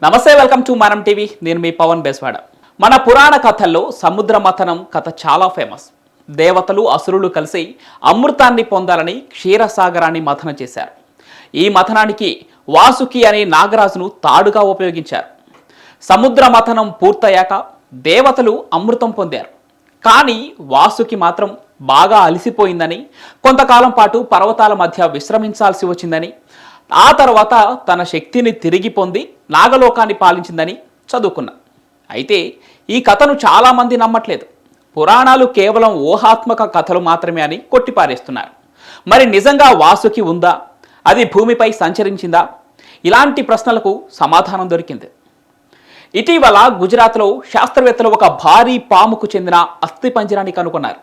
నమస్తే welcome to మనం TV. నేను మీ పవన్ బెస్వాడ. మన పురాణ కథల్లో సముద్ర మథనం కథ చాలా ఫేమస్. దేవతలు అసురులు కలిసి అమృతాన్ని పొందాలని క్షీరసాగరాన్ని మథనం చేశారు. ఈ మథనానికి వాసుకి అనే నాగరాజును తాడుగా ఉపయోగించారు. సముద్ర మథనం పూర్తయ్యాక దేవతలు అమృతం పొందారు. కానీ వాసుకి మాత్రం బాగా అలసిపోయిందని కొంతకాలం పాటు పర్వతాల మధ్య విశ్రమించాల్సి వచ్చిందని ఆ తర్వాత తన శక్తిని తిరిగి పొంది నాగలోకాన్ని పాలించిందని చదువుకున్నా. అయితే ఈ కథను చాలామంది నమ్మట్లేదు. పురాణాలు కేవలం ఊహాత్మక కథలు మాత్రమే అని కొట్టిపారేస్తున్నారు. మరి నిజంగా వాసుకి ఉందా? అది భూమిపై సంచరించిందా? ఇలాంటి ప్రశ్నలకు సమాధానం దొరికింది. ఇటీవల గుజరాత్లో శాస్త్రవేత్తలు ఒక భారీ పాముకు చెందిన అస్థిపంజరాన్ని కనుగొన్నారు.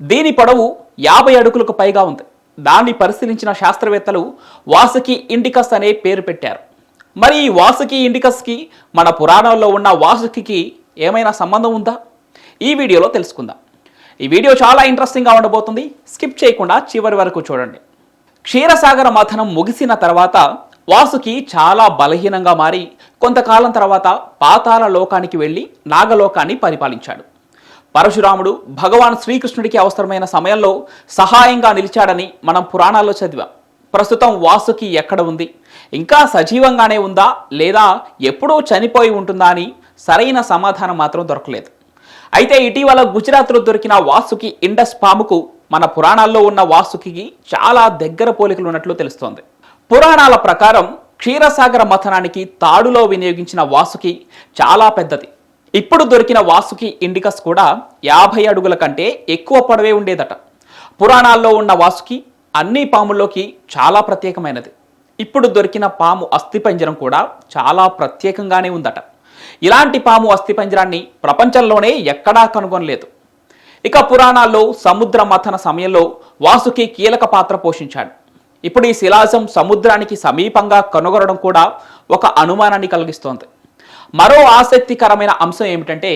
దీని పొడవు యాభై అడుగులకు పైగా ఉంది. దాన్ని పరిశీలించిన శాస్త్రవేత్తలు వాసుకి ఇండికస్ అనే పేరు పెట్టారు. మరి ఈ వాసుకి ఇండికస్కి మన పురాణాల్లో ఉన్న వాసుకి ఏమైనా సంబంధం ఉందా? ఈ వీడియోలో తెలుసుకుందాం. ఈ వీడియో చాలా ఇంట్రెస్టింగ్గా ఉండబోతుంది. స్కిప్ చేయకుండా చివరి వరకు చూడండి. క్షీరసాగర మథనం ముగిసిన తర్వాత వాసుకి చాలా బలహీనంగా మారి కొంతకాలం తర్వాత పాతాల లోకానికి వెళ్ళి నాగలోకాన్ని పరిపాలించాడు. పరశురాముడు భగవాన్ శ్రీకృష్ణుడికి అవసరమైన సమయంలో సహాయంగా నిలిచాడని మనం పురాణాల్లో చదివాం. ప్రస్తుతం వాసుకి ఎక్కడ ఉంది? ఇంకా సజీవంగానే ఉందా? లేదా ఎప్పుడూ చనిపోయి ఉంటుందా అని సరైన సమాధానం మాత్రం దొరకలేదు. అయితే ఇటీవల గుజరాత్లో దొరికిన వాసుకి ఇండస్ పాముకు మన పురాణాల్లో ఉన్న వాసుకి చాలా దగ్గర పోలికలు ఉన్నట్లు తెలుస్తోంది. పురాణాల ప్రకారం క్షీరసాగర మథనానికి తాడులో వినియోగించిన వాసుకి చాలా పెద్దది. ఇప్పుడు దొరికిన వాసుకి ఇండికస్ కూడా యాభై అడుగుల కంటే ఎక్కువ పొడవే ఉండేదట. పురాణాల్లో ఉన్న వాసుకి అన్ని పాముల్లోకి చాలా ప్రత్యేకమైనది. ఇప్పుడు దొరికిన పాము అస్థిపంజరం కూడా చాలా ప్రత్యేకంగానే ఉందట. ఇలాంటి పాము అస్థిపంజరాన్ని ప్రపంచంలోనే ఎక్కడా కనుగొనలేదు. ఇక పురాణాల్లో సముద్ర మథన సమయంలో వాసుకి కీలక పాత్ర పోషించాడు. ఇప్పుడు ఈ శిలాజం సముద్రానికి సమీపంగా కనుగొనడం కూడా ఒక అనుమానాన్ని కలిగిస్తోంది. మరో ఆసక్తికరమైన అంశం ఏమిటంటే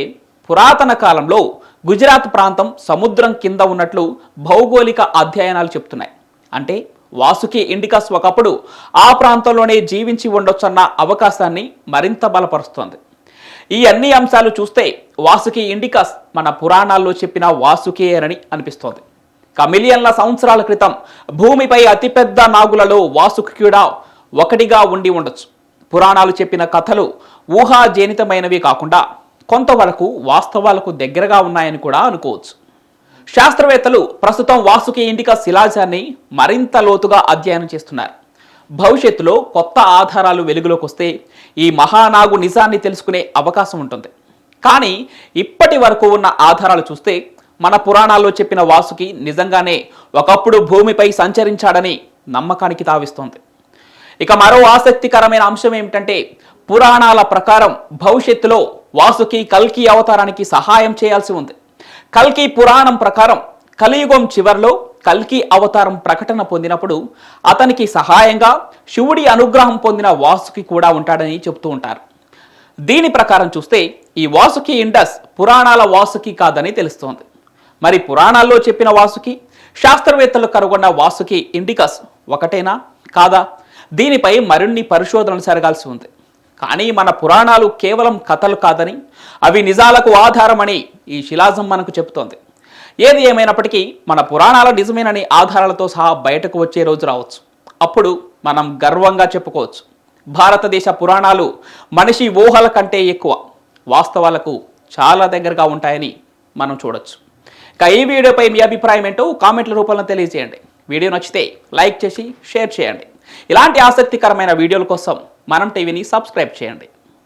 పురాతన కాలంలో గుజరాత్ ప్రాంతం సముద్రం కింద ఉన్నట్లు భౌగోళిక అధ్యయనాలు చెప్తున్నాయి. అంటే వాసుకి ఇండికస్ ఒకప్పుడు ఆ ప్రాంతంలోనే జీవించి ఉండొచ్చన్న అవకాశాన్ని మరింత బలపరుస్తోంది. ఈ అన్ని అంశాలు చూస్తే వాసుకి ఇండికస్ మన పురాణాల్లో చెప్పిన వాసుకేయరని అనిపిస్తోంది. కమిలియన్ల సంవత్సరాల క్రితం భూమిపై అతిపెద్ద నాగులలో వాసుకి కూడా ఒకటిగా ఉండి ఉండొచ్చు. పురాణాలు చెప్పిన కథలు ఊహాజనితమైనవి కాకుండా కొంతవరకు వాస్తవాలకు దగ్గరగా ఉన్నాయని కూడా అనుకోవచ్చు. శాస్త్రవేత్తలు ప్రస్తుతం వాసుకి ఇండిక శిలాజాన్ని మరింత లోతుగా అధ్యయనం చేస్తున్నారు. భవిష్యత్తులో కొత్త ఆధారాలు వెలుగులోకి వస్తే ఈ మహానాగు నిజాన్ని తెలుసుకునే అవకాశం ఉంటుంది. కానీ ఇప్పటి వరకు ఉన్న ఆధారాలు చూస్తే మన పురాణాల్లో చెప్పిన వాసుకి నిజంగానే ఒకప్పుడు భూమిపై సంచరించాడని నమ్మకానికి తావిస్తోంది. ఇక మరో ఆసక్తికరమైన అంశం ఏమిటంటే పురాణాల ప్రకారం భవిష్యత్తులో వాసుకి కల్కి అవతారానికి సహాయం చేయాల్సి ఉంది. కల్కి పురాణం ప్రకారం కలియుగం చివర్లో కల్కి అవతారం ప్రకటన పొందినప్పుడు అతనికి సహాయంగా శివుడి అనుగ్రహం పొందిన వాసుకి కూడా ఉంటాడని చెబుతూ ఉంటారు. దీని ప్రకారం చూస్తే ఈ వాసుకి ఇండస్ పురాణాల వాసుకి కాదని తెలుస్తోంది. మరి పురాణాల్లో చెప్పిన వాసుకి శాస్త్రవేత్తలు కనుగొన్న వాసుకి ఇండికస్ ఒకటేనా? కాదా? దీనిపై మరిన్ని పరిశోధనలు జరగాల్సి ఉంది. కానీ మన పురాణాలు కేవలం కథలు కాదని అవి నిజాలకు ఆధారమని ఈ శిలాజం మనకు చెబుతోంది. ఏది ఏమైనప్పటికీ మన పురాణాల నిజమేనని ఆధారాలతో సహా బయటకు వచ్చే రోజు రావచ్చు. అప్పుడు మనం గర్వంగా చెప్పుకోవచ్చు. భారతదేశ పురాణాలు మనిషి ఊహల కంటే ఎక్కువ వాస్తవాలకు చాలా దగ్గరగా ఉంటాయని మనం చూడొచ్చు. ఇక ఈ వీడియోపై మీ అభిప్రాయం ఏంటో కామెంట్ల రూపంలో తెలియజేయండి. వీడియో నచ్చితే లైక్ చేసి షేర్ చేయండి. ఇలాంటి ఆసక్తికరమైన వీడియోల కోసం మనం టీవీని సబ్స్క్రైబ్ చేయండి.